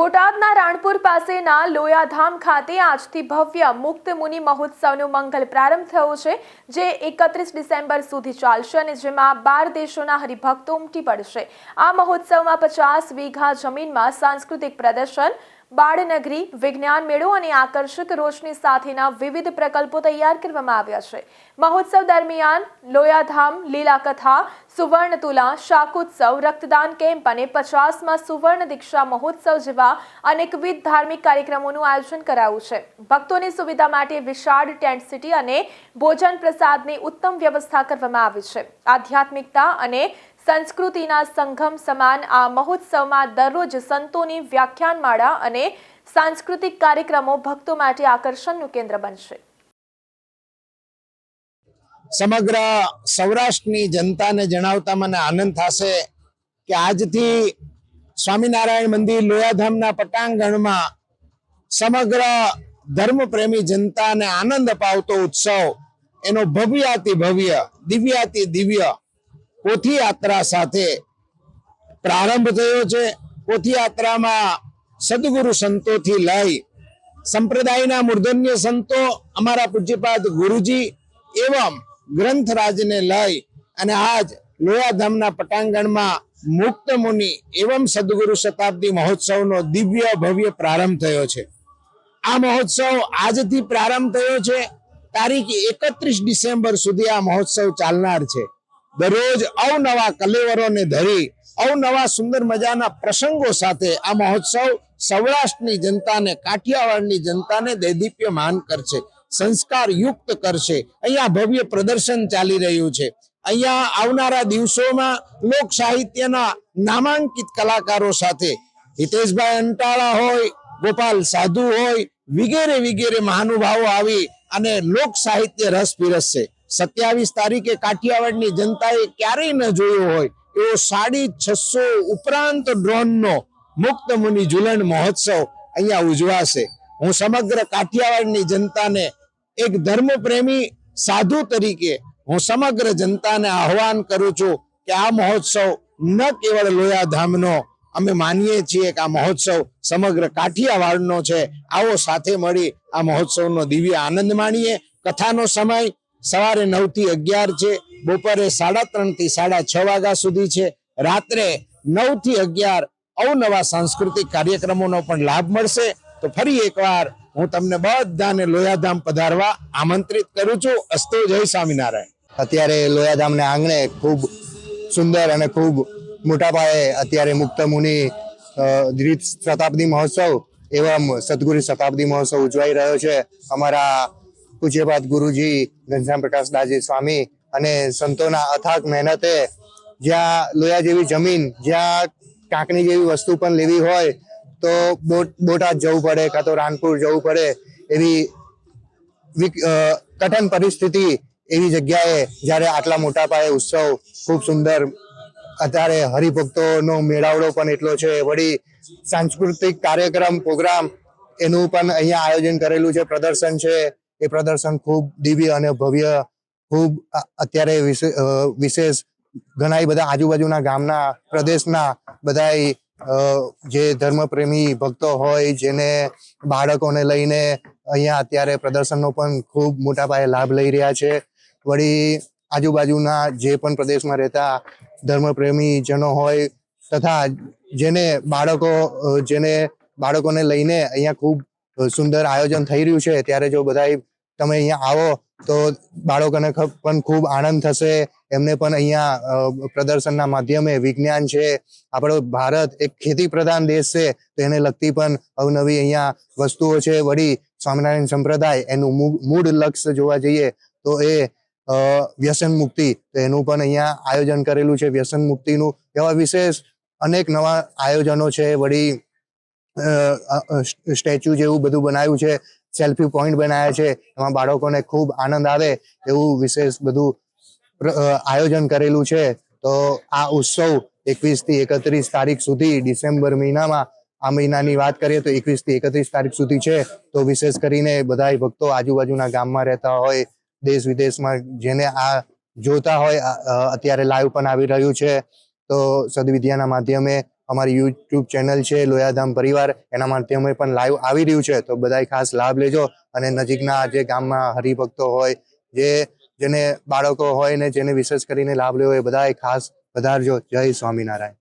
બોટાદના રાણપુર પાસેના લોયાધામ ખાતે આજથી ભવ્ય મુક્ત મુનિ મહોત્સવનો મંગલ પ્રારંભ થયો છે, જે એકત્રીસ ડિસેમ્બર સુધી ચાલશે અને જેમાં બાર દેશોના હરિભક્તો ઉમટી પડશે. આ મહોત્સવમાં પચાસ વીઘા જમીનમાં સાંસ્કૃતિક પ્રદર્શન બાળનગરી વિજ્ઞાન મેળો અને આકર્ષક રોશની સાથેના વિવિધ પ્રકલ્પો તૈયાર કરવામાં આવ્યા છે. મહોત્સવ દરમિયાન લોયાધામ, લીલાકથા સુવર્ણ તુલા શાકોત્સવ, રક્તદાન કેમ્પ અને પચાસમાં સુવર્ણ દીક્ષા મહોત્સવ જેવા અનેકવિધ ધાર્મિક કાર્યક્રમોનું આયોજન કરાયું છે. ભક્તોની સુવિધા માટે વિશાળ ટેન્ટ સિટી અને ભોજન પ્રસાદની ઉત્તમ વ્યવસ્થા કરવામાં આવી છે. આધ્યાત્મિકતા અને સંસ્કૃતિના સંગમ સમાન આ મહોત્સવમાં દરરોજ સંતોની વ્યાખ્યાનમાળા અને સાંસ્કૃતિક કાર્યક્રમો ભક્તો માટે આકર્ષણનું કેન્દ્ર બનશે. સમગ્ર સૌરાષ્ટ્રની જનતાને જણાવતા મને આનંદ થશે કે આજથી સ્વામિનારાયણ મંદિર લોયાધામના પટાંગણમાં સમગ્ર ધર્મપ્રેમી જનતાને આનંદ અપાવતો ઉત્સવ, એનો ભવ્યાતિ ભવ્ય દિવ્યાતિ દિવ્ય પોથી યાત્રા સાથે પ્રારંભ થયો છે. પોથી યાત્રામાં સદગુરુ સંતોથી લઈ સંપ્રદાયના મૂર્ધન્ય સંતો, અમારા પૂજ્યપાદ ગુરુજી એવમ ગ્રંથરાજને લઈ અને આજ લોયાધામના પટાંગણમાં મુક્ત મુનિ એવમ સદગુરુ શતાબ્દી મહોત્સવનો દિવ્ય ભવ્ય પ્રારંભ થયો છે. આ મહોત્સવ આજથી પ્રારંભ થયો છે. તારીખ એકત્રીસ ડિસેમ્બર સુધી આ મહોત્સવ ચાલનાર છે. દરરોજ અવનવા કલેવરોને ધરી, અવનવા સુંદર મજાના પ્રસંગો સાથે આ મહોત્સવ સૌરાષ્ટ્રની જનતાને, કાઠિયાવાડની જનતાને દૈદીપ્યમાન કરશે સંસ્કાર યુક્ત કરશે. અહીંયા ભવ્ય પ્રદર્શન ચાલી રહ્યું છે. અહીંયા આવનારા દિવસોમાં લોક સાહિત્યના નામાંકિત કલાકારો સાથે હિતેશભાઈ અંટાળા હોય, ગોપાલ સાધુ હોય, વિગેરે વિગેરે મહાનુભાવો આવી અને લોક સાહિત્ય રસ પીરસશે. સત્યાવીસ તારીખે કાઠિયાવાડની જનતાએ ક્યારેય ન જોયો હોય એવો સાડી છસો ઉપરાંત ડ્રોનનો મુક્ત મુનિ ઝુલણ મહોત્સવ અહીંયા ઉજવાશે. હું સમગ્ર કાઠિયાવાડની જનતાને એક ધર્મપ્રેમી સાધુ તરીકે હું સમગ્ર જનતાને આહવાન કરું છું કે આ મહોત્સવ ન કેવળ લોયાધામનો, અમે માનીએ છીએ કે આ મહોત્સવ સમગ્ર કાઠિયાવાડનો છે. આવો સાથે મળી આ મહોત્સવનો દિવ્ય આનંદ માણીએ. કથાનો સમય સવારે નવથી અગિયાર છે, બપોરે સાડા ત્રણથી સાડા છ વાગ્યા સુધી છે. રાત્રે નવથી અગિયાર અવનવા સાંસ્કૃતિક કાર્યક્રમોનો પણ લાભ મળશે. તો ફરી એકવાર હું તમને બધાને લોયાધામ પધારવા આમંત્રિત કરું છું. અસ્તુ, જય સ્વામિનારાયણ. અત્યારે લોયાધામને આંગણે ખૂબ સુંદર અને ખૂબ મોટા પાયે અત્યારે મુક્ત મુનિ શતાબ્દી મહોત્સવ એવમ સદગુરુ શતાબ્દી મહોત્સવ ઉજવાઈ રહ્યો છે. અમારા પૂજ્યપાદ ગુરુજી ઘનશ્યામ પ્રકાશ દાસજી સ્વામી અને સંતોના અથાગ મહેનતે જ્યાં લોયા જેવી જમીન જ્યાં કાંકણી જેવી વસ્તુ પણ લેવી હોય તો બોટ બોટાદ જવું પડે કાં તો રાનપુર જવું પડે એવી અ, પરિસ્થિતિ એવી જગ્યાએ જ્યારે આટલા મોટા પાયે ઉત્સવ ખૂબ સુંદર અત્યારે હરિભક્તોનો મેળાવડો પણ એટલો છે. વળી સાંસ્કૃતિક કાર્યક્રમ પ્રોગ્રામ એનું પણ અહીંયા આયોજન કરેલું છે પ્રદર્શન છે. એ પ્રદર્શન ખૂબ દિવ્ય અને ભવ્ય, ખૂબ અત્યારે વિશે- વિશેષ ઘણા બધા આજુબાજુના ગામના, પ્રદેશના બધાય જે ધર્મપ્રેમી ભક્તો હોય, જેને બાળકોને લઈને અહીંયા અત્યારે પ્રદર્શનનો પણ ખૂબ મોટા પાયે લાભ લઈ રહ્યા છે. વળી આજુબાજુના જે પણ પ્રદેશમાં રહેતા ધર્મપ્રેમી જનો હોય તથા જેને બાળકો જેને બાળકોને લઈને અહીંયા ખૂબ સુંદર આયોજન થઈ રહ્યું છે, ત્યારે જો બધાય તમે અહીંયા આવો તો બાળકોને પણ ખૂબ આનંદ થશે. એમને પણ અહીંયા પ્રદર્શનના માધ્યમે વિજ્ઞાન છે. આપણો ભારત એક ખેતી પ્રધાન દેશ છે. તો એને લગતી પણ અવનવી અહીંયા વસ્તુઓ છે. વળી સ્વામિનારાયણ સંપ્રદાય એનું મૂળ લક્ષ્ય જોવા જઈએ તો એ વ્યસન મુક્તિ. તો એનું પણ અહીંયા આયોજન કરેલું છે વ્યસન મુક્તિનું. એવા વિશેષ અનેક નવા આયોજનો છે. વળી સ્ટેચ્યુ જેવું બધું બનાવ્યું છે, સેલ્ફી પોઈન્ટ બનાવ્યા છે, એમાં બાળકોને ખૂબ આનંદ આવે એવું વિશેષ બધું આયોજન કરેલું છે. તો આ ઉત્સવ એકવીસથી એકત્રીસ તારીખ સુધી ડિસેમ્બર મહિનામાં, આ મહિનાની વાત કરીએ તો એકવીસથી એકત્રીસ તારીખ સુધી છે. તો વિશેષ કરીને બધા ભક્તો આજુબાજુના ગામમાં રહેતા હોય, દેશ વિદેશમાં જેને આ જોતા હોય અત્યારે લાઈવ પણ આવી રહ્યું છે. તો સદવિદ્યાના માધ્યમે અમારી યુટ્યુબ ચેનલ છે, લોયાધામ પરિવાર. એના માધ્યમે પણ લાઈવ આવી રહ્યું છે. તો બધાય ખાસ લાભ લેજો. અને નજીકના જે ગામમાં હરિભક્તો હોય, જે જેને બાળકો હોય ને જેને વિશેષ કરીને લાભ લેવો એ બધાએ ખાસ વધારજો જય સ્વામિનારાયણ.